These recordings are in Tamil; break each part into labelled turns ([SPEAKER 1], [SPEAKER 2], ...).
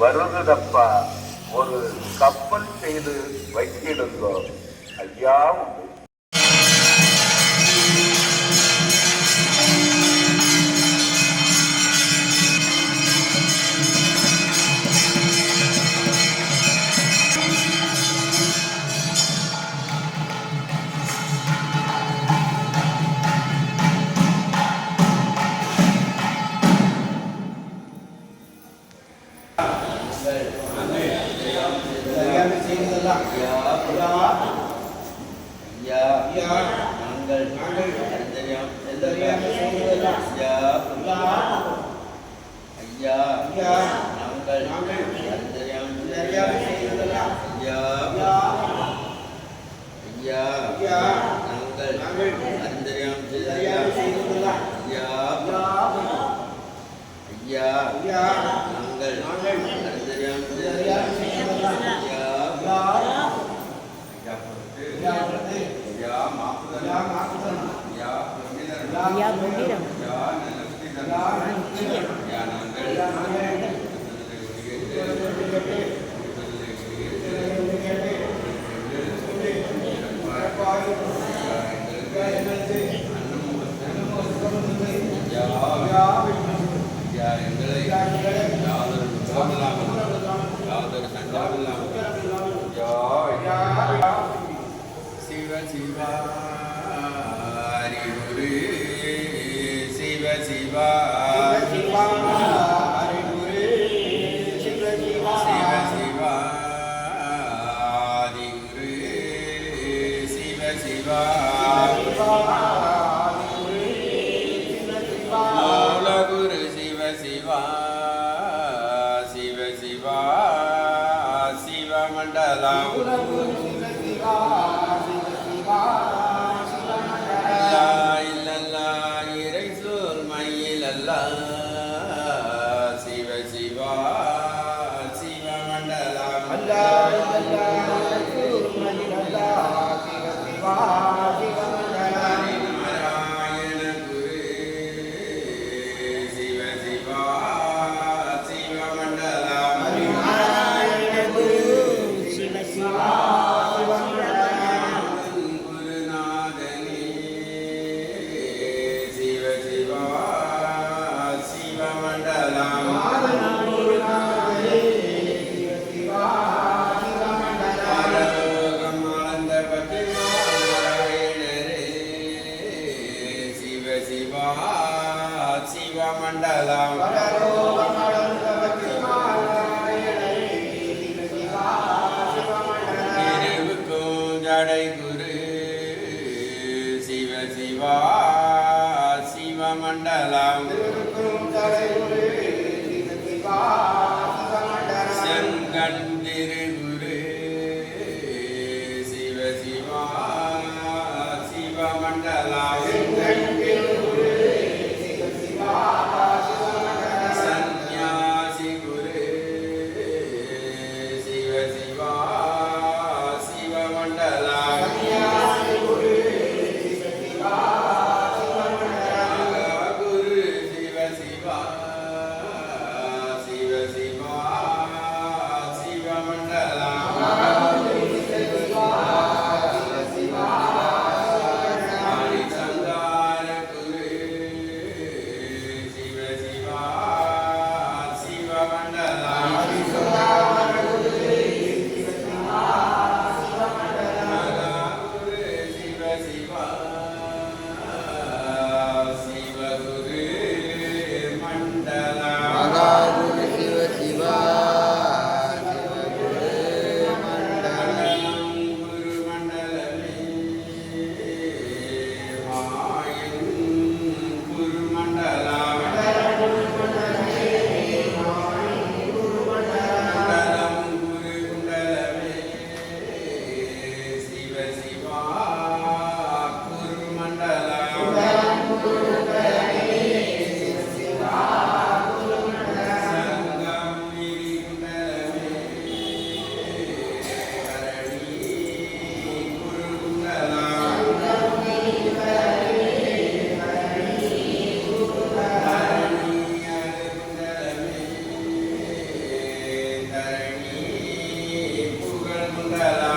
[SPEAKER 1] வருதுதப்பா ஒரு கப்பல் செய்து வைத்திடுங்கோ ஐயா
[SPEAKER 2] உங்கள்
[SPEAKER 3] சிவா. சிவமண்டலம். நினைவுக்கும் ஜடை குரு சிவ சிவா சிவமண்டலம். செங்கண் திருகுரு சிவ சிவா ela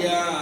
[SPEAKER 3] yeah